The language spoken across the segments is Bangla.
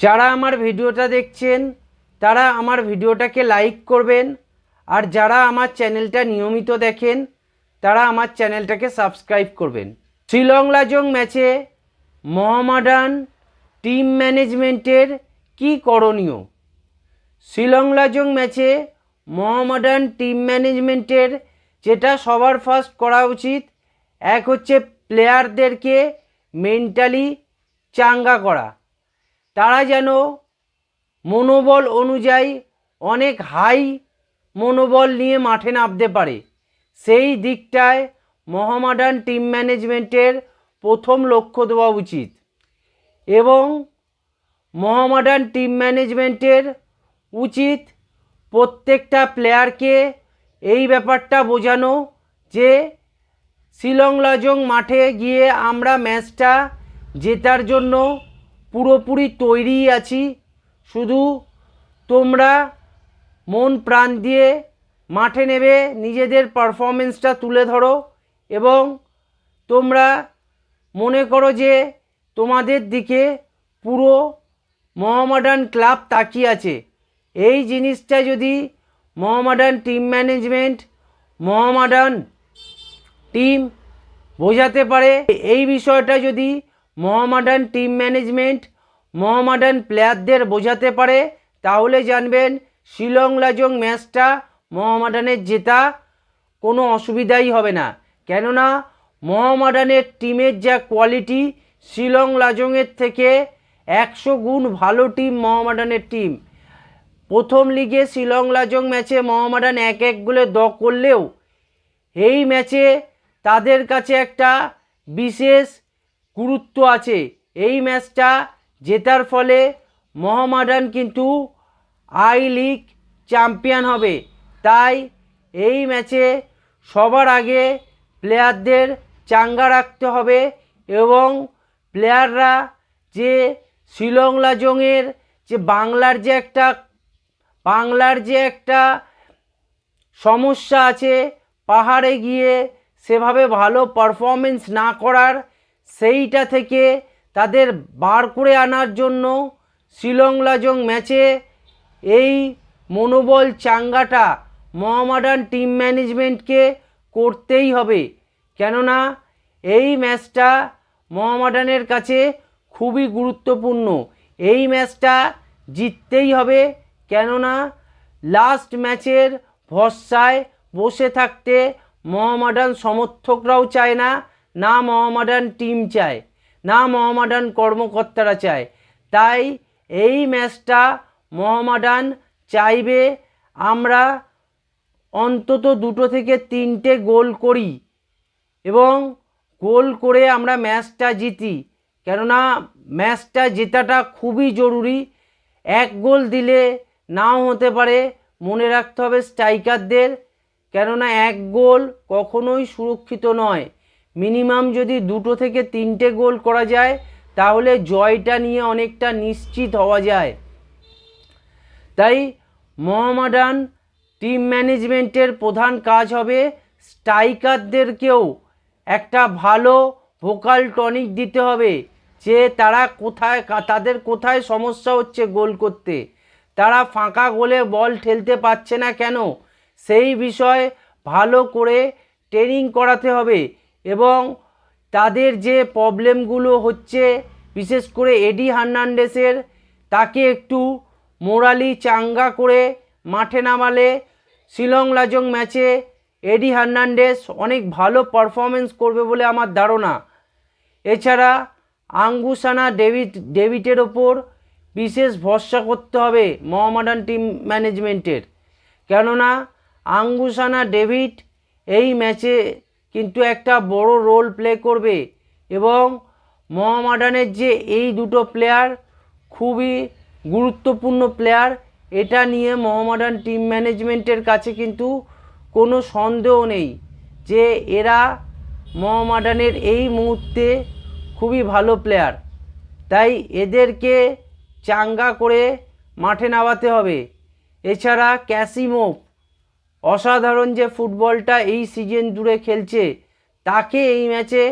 যারা আমার ভিডিওটা দেখছেন, তারা আমার ভিডিওটাকে লাইক করবেন। আর যারা আমার চ্যানেলটা নিয়মিত দেখেন, তারা আমার চ্যানেলটাকে সাবস্ক্রাইব করবেন। শ্রীলং লাজং ম্যাচে মোহামডান টিম ম্যানেজমেন্টের কি করণীয়? শ্রীলং লাজং ম্যাচে মোহামডান টিম ম্যানেজমেন্টের যেটা সবার ফার্স্ট করা উচিত, এক হচ্ছে প্লেয়ারদেরকে মেন্টালি চাঙ্গা করা। তারা যেন মনোবল অনুযায়ী অনেক হাই মনোবল নিয়ে মাঠে নামতে পারে। সেই দিকটায় মহামাডান টিম ম্যানেজমেন্টের প্রথম লক্ষ্য দেওয়া উচিত এবং মহামাডান টিম ম্যানেজমেন্টের উচিত প্রত্যেকটা প্লেয়ারকে এই ব্যাপারটা বোঝানো যে শিলং লাজং মাঠে গিয়ে আমরা ম্যাচটা জেতার জন্য পুরোপুরি তৈরি আছি। শুধু তোমরা মন প্রাণ দিয়ে মাঠে নেবে, নিজেদের পারফরমেন্সটা তুলে ধরো এবং তোমরা মনে করো যে তোমাদের দিকে পুরো মোহামডান ক্লাব তাকিয়ে আছে। এই জিনিসটা যদি Mohammedan team management Mohammedan team বোঝাতে পারে, এই বিষয়টা যদি মোহামডান টিম ম্যানেজমেন্ট মোহামডান প্লেয়ারদের বোঝাতে পারে, তাহলে জানবেন শিলং লাজং ম্যাচটা মোহামডানের জেতা কোনো অসুবিধাই হবে না। কেননা মোহামডানের টিমের যা কোয়ালিটি, শিলং লাজংয়ের থেকে একশো গুণ ভালো টিম মোহামডানের টিম। প্রথম লিগে শিলং লাজং ম্যাচে মোহামডান এক এক গোলে দ করলেও, এই ম্যাচে তাদের কাছে একটা বিশেষ গুরুত্ব আছে। এই ম্যাচটা জেতার ফলে মোহামডান কিন্তু আই লিগ চ্যাম্পিয়ন হবে। তাই এই ম্যাচে সবার আগে প্লেয়ারদের চাঙ্গা রাখতে হবে এবং প্লেয়াররা যে শিলং লাজংয়ের যে বাংলার যে একটা, বাংলার যে একটা সমস্যা আছে, পাহাড়ে গিয়ে সেভাবে ভালো পারফরমেন্স না করার সেইটা থেকে তাদের বার করে আনার জন্য শিলং লাজং ম্যাচে এই মনোবল চাঙ্গাটা মোহামডান টিম ম্যানেজমেন্টকে করতেই হবে। কেননা এই ম্যাচটা মোহামডানের কাছে খুবই গুরুত্বপূর্ণ। এই ম্যাচটা জিততেই হবে, কেননা লাস্ট ম্যাচের ভরসায় বসে থাকতে মোহামডান সমর্থকরাও চায় না না মোহামডান টিম চায়, না মোহামডান কর্মকর্তারা চায়। তাই এই ম্যাচটা মোহামডান চাইবে আমরা অন্তত দুটো থেকে তিনটে গোল করি এবং গোল করে আমরা ম্যাচটা জিতি। কেননা ম্যাচটা জেতাটা খুবই জরুরি। এক গোল দিলে নাও হতে পারে, মনে রাখতে হবে স্ট্রাইকারদের। কেননা এক গোল কখনোই সুরক্ষিত নয়। মিনিমাম যদি দুটো থেকে তিনটে গোল করা যায়, তাহলে জয়টা নিয়ে অনেকটা নিশ্চিত হওয়া যায়। তাই মোহামডান টিম ম্যানেজমেন্টের প্রধান কাজ হবে স্ট্রাইকারদেরকেও একটা ভালো ভোকাল টনিক দিতে হবে যে তারা কোথায় তাদের কোথায় সমস্যা হচ্ছে গোল করতে। তারা ফাঁকা গোলে বল ঠেলতে পারছে না কেন? সেই বিষয়ে ভালো করে ট্রেনিং করাতে হবে। এবং তাদের যে প্রবলেমগুলো হচ্ছে, বিশেষ করে এডি হার্নান্ডেসের তাকে একটু মোরালি চাঙ্গা করে মাঠে নামালে শিলং লাজং ম্যাচে এডি হার্নান্ডেস অনেক ভালো পারফরমেন্স করবে বলে আমার ধারণা। এছাড়া আঙ্গুসানা ডেভিড, ডেভিডের ওপর বিশেষ ভরসা করতে হবে মোহামডান টিম ম্যানেজমেন্টের। কেননা আঙ্গুসানা ডেভিড এই ম্যাচে কিন্তু একটা বড় রোল প্লে করবে। এবং মহামাডানের যে এই দুটো প্লেয়ার খুবই গুরুত্বপূর্ণ প্লেয়ার এটা নিয়ে মোহামডান টিম ম্যানেজমেন্টের কাছে কিন্তু কোনো সন্দেহ নেই যে এরা মহামাডানের এই মুহূর্তে খুবই ভালো প্লেয়ার তাই এদেরকে চাঙ্গা করে মাঠে নামাতে হবে। এছাড়া ক্যাসিমোভ অসাধারণ যে ফুটবলটা এই সিজন জুড়ে খেলছে, তাকে এই ম্যাচে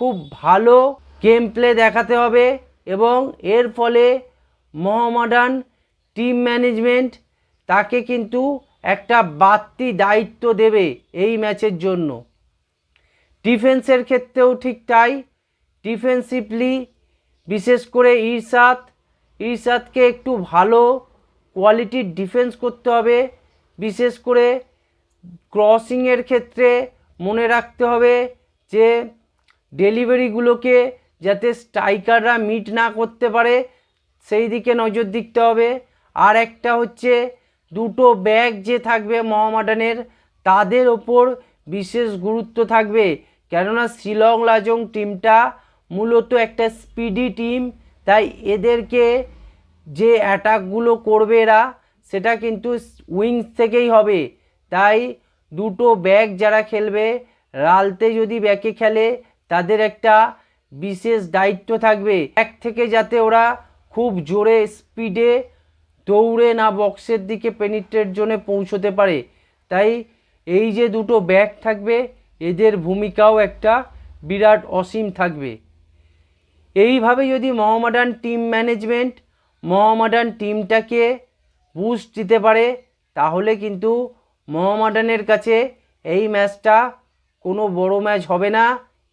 খুব ভালো গেম প্লে দেখাতে হবে এবং এর ফলে মোহামডান টিম ম্যানেজমেন্ট তাকে কিন্তু একটা বাড়তি দায়িত্ব দেবে এই ম্যাচের জন্য। ডিফেন্সের ক্ষেত্রেও ঠিক তাই। ডিফেন্সিভলি বিশেষ করে ইরশাদ, ইরশাদকে একটু ভালো কোয়ালিটির ডিফেন্স করতে হবে। বিশেষ করে ক্রসিংয়ের ক্ষেত্রে মনে রাখতে হবে যে ডেলিভারিগুলোকে যাতে স্ট্রাইকাররা মিট না করতে পারে, সেই দিকে নজর দিতে হবে। আর একটা হচ্ছে দুটো ব্যাগ যে থাকবে মোহামডানের, তাদের ওপর বিশেষ গুরুত্ব থাকবে। কেননা শিলং, লাজং টিমটা মূলত একটা স্পিডি টিম, তাই এদেরকে যে অ্যাটাকগুলো করবে এরা, সেটা কিন্তু উইংস থেকেই হবে। তাই দুটো ব্যাগ যারা খেলবে, রালতে যদি ব্যাকে খেলে, তাদের একটা বিশেষ দায়িত্ব থাকবে। এক থেকে যাতে ওরা খুব জোরে স্পিডে দৌড়ে না বক্সের দিকে পেনিট্রেট জোনে পৌঁছতে পারে। তাই এই যে দুটো ব্যাগ থাকবে, এদের ভূমিকাও একটা বিরাট অসীম থাকবে। এইভাবে যদি মোহামডান টিম ম্যানেজমেন্ট মোহামডান টিমটাকে বুস্ট দিতে পারে, তাহলে কিন্তু মোহামডানের কাছে এই ম্যাচটা কোনো বড় ম্যাচ হবে না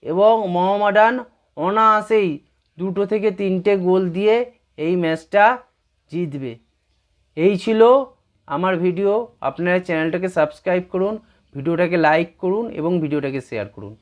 এবং মহামাডান অনায়াসেই দুটো থেকে তিনটে গোল দিয়ে এই ম্যাচটা জিতবে। এই ছিল আমার ভিডিও। আপনারা চ্যানেলটাকে সাবস্ক্রাইব করুন, ভিডিওটাকে লাইক করুন এবং ভিডিওটাকে শেয়ার করুন।